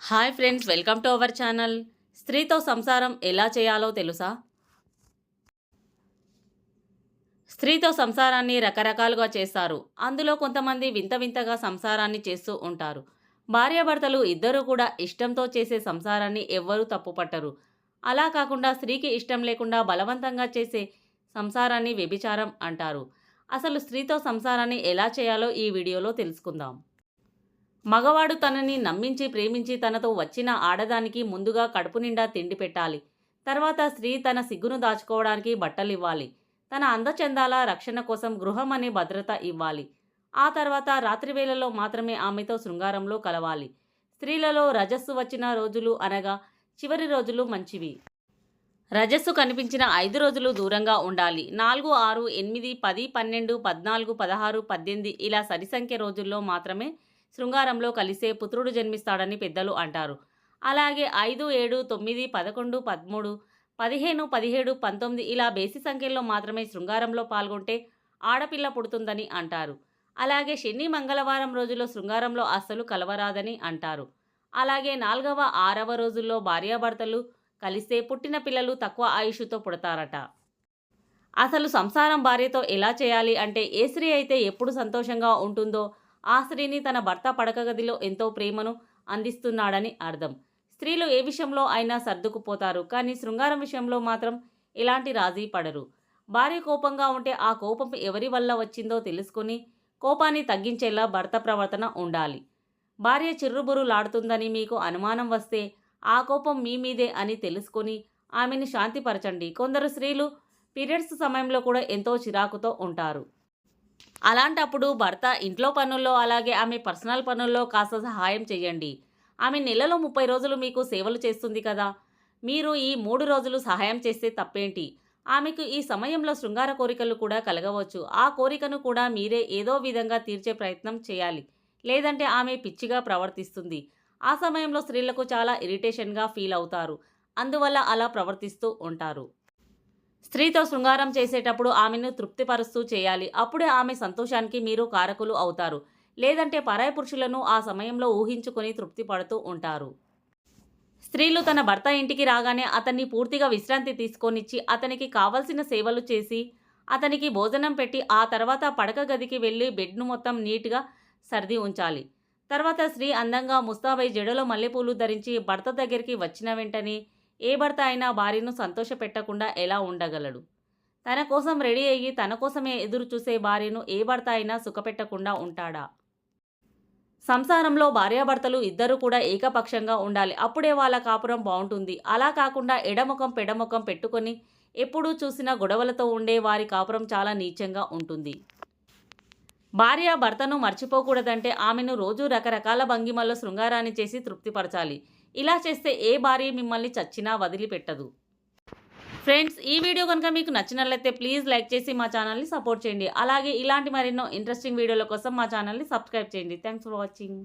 Hi friends welcome to our channel. స్త్రీతో సంసారం ఎలా చేయాలో తెలుసా? స్త్రీతో సంసారాన్ని రకరకాలుగా చేస్తారు. అందులో కొంతమంది వింత వింతగా సంసారాన్ని చేస్తూ ఉంటారు. భార్యాభర్తలు ఇద్దరూ కూడా ఇష్టంతో చేసే సంసారాన్ని ఎవ్వరూ తప్పుపట్టరు. అలా కాకుండా స్త్రీకి ఇష్టం లేకుండా బలవంతంగా చేసే సంసారాన్ని వ్యభిచారం అంటారు. అసలు స్త్రీతో సంసారాన్ని ఎలా చేయాలో ఈ వీడియోలో తెలుసుకుందాం. మగవాడు తనని నమ్మించి ప్రేమించి తనతో వచ్చిన ఆడదానికి ముందుగా కడుపు నిండా తిండి పెట్టాలి. తర్వాత స్త్రీ తన సిగ్గును దాచుకోవడానికి బట్టలివ్వాలి. తన అందచందాల రక్షణ కోసం గృహం అనే భద్రత ఇవ్వాలి. ఆ తర్వాత రాత్రి వేళలో మాత్రమే ఆమెతో శృంగారంలో కలవాలి. స్త్రీలలో రజస్సు వచ్చిన రోజులు అనగా చివరి రోజులు మంచివి. రజస్సు కనిపించిన ఐదు రోజులు దూరంగా ఉండాలి. నాలుగు ఆరు ఎనిమిది పది పన్నెండు పద్నాలుగు పదహారు పద్దెనిమిది ఇలా సరిసంఖ్య రోజుల్లో మాత్రమే శృంగారంలో కలిసే పుత్రుడు జన్మిస్తాడని పెద్దలు అంటారు. అలాగే ఐదు ఏడు తొమ్మిది పదకొండు పదమూడు పదిహేను పదిహేడు పంతొమ్మిది ఇలా బేసి సంఖ్యల్లో మాత్రమే శృంగారంలో పాల్గొంటే ఆడపిల్ల పుడుతుందని అంటారు. అలాగే శని మంగళవారం రోజుల్లో శృంగారంలో అస్సలు కలవరాదని అంటారు. అలాగే నాలుగవ ఆరవ రోజుల్లో భార్యాభర్తలు కలిస్తే పుట్టిన పిల్లలు తక్కువ ఆయుష్తో పుడతారట. అసలు సంసారం భార్యతో ఎలా చేయాలి అంటే ఏ స్త్రీ అయితే ఎప్పుడు సంతోషంగా ఉంటుందో ఆ స్త్రీని తన భర్త పడక గదిలో ఎంతో ప్రేమను అందిస్తున్నాడని అర్థం. స్త్రీలు ఏ విషయంలో అయినా సర్దుకుపోతారు కానీ శృంగారం విషయంలో మాత్రం ఎలాంటి రాజీ పడరు. భార్య కోపంగా ఉంటే ఆ కోపం ఎవరి వల్ల వచ్చిందో తెలుసుకుని కోపాన్ని తగ్గించేలా భర్త ప్రవర్తన ఉండాలి. భార్య చిర్రుబురులాడుతుందని మీకు అనుమానం వస్తే ఆ కోపం మీ మీదే అని తెలుసుకొని ఆమెను శాంతిపరచండి. కొందరు స్త్రీలు పీరియడ్స్ సమయంలో కూడా ఎంతో చిరాకుతో ఉంటారు. అలాంటప్పుడు భర్త ఇంట్లో పనుల్లో అలాగే ఆమె పర్సనల్ పనుల్లో కాస్త సహాయం చేయండి. ఆమె నెలలో ముప్పై రోజులు మీకు సేవలు చేస్తుంది కదా. మీరు ఈ మూడు రోజులు సహాయం చేస్తే తప్పేంటి? ఆమెకు ఈ సమయంలో శృంగార కోరికలు కూడా కలగవచ్చు. ఆ కోరికను కూడా మీరే ఏదో విధంగా తీర్చే ప్రయత్నం చేయాలి. లేదంటే ఆమె పిచ్చిగా ప్రవర్తిస్తుంది. ఆ సమయంలో స్త్రీలకు చాలా ఇరిటేషన్గా ఫీల్ అవుతారు. అందువల్ల అలా ప్రవర్తిస్తూ ఉంటారు. స్త్రీతో శృంగారం చేసేటప్పుడు ఆమెను తృప్తిపరుస్తూ చేయాలి. అప్పుడే ఆమె సంతోషానికి మీరు కారకులు అవుతారు. లేదంటే పరాయి పురుషులను ఆ సమయంలో ఊహించుకొని తృప్తి పడుతూ ఉంటారు. స్త్రీలు తన భర్త ఇంటికి రాగానే అతన్ని పూర్తిగా విశ్రాంతి తీసుకొనిచ్చి అతనికి కావలసిన సేవలు చేసి అతనికి భోజనం పెట్టి ఆ తర్వాత పడక గదికి వెళ్ళి బెడ్ను మొత్తం నీట్గా సర్ది ఉంచాలి. తర్వాత స్త్రీ అందంగా ముస్తాబై జడలో మల్లెపూలు ధరించి భర్త దగ్గరికి వచ్చిన వెంటనే ఏ భర్త అయినా భార్యను సంతోషపెట్టకుండా ఎలా ఉండగలడు? తన కోసం రెడీ అయ్యి తన కోసమే ఎదురు చూసే భార్యను ఏ భర్త అయినా సుఖపెట్టకుండా ఉంటాడా? సంసారంలో భార్యాభర్తలు ఇద్దరు కూడా ఏకపక్షంగా ఉండాలి. అప్పుడే వాళ్ళ కాపురం బాగుంటుంది. అలా కాకుండా ఎడముఖం పెడముఖం పెట్టుకొని ఎప్పుడూ చూసినా గొడవలతో ఉండే వారి కాపురం చాలా నీచంగా ఉంటుంది. భార్య భర్తను మర్చిపోకూడదంటే ఆమెను రోజు రకరకాల భంగిమల్లో శృంగారాన్ని చేసి తృప్తిపరచాలి. ఇలా చేస్తే ఏ భార్య మిమ్మల్ని చచ్చినా వదిలిపెట్టదు. ఫ్రెండ్స్ ఈ వీడియో కనుక మీకు నచ్చినట్లయితే ప్లీజ్ లైక్ చేసి మా ఛానల్ని సపోర్ట్ చేయండి. అలాగే ఇలాంటి మరెన్నో ఇంట్రెస్టింగ్ వీడియోల కోసం మా ఛానల్ని సబ్స్క్రైబ్ చేయండి. Thanks for watching.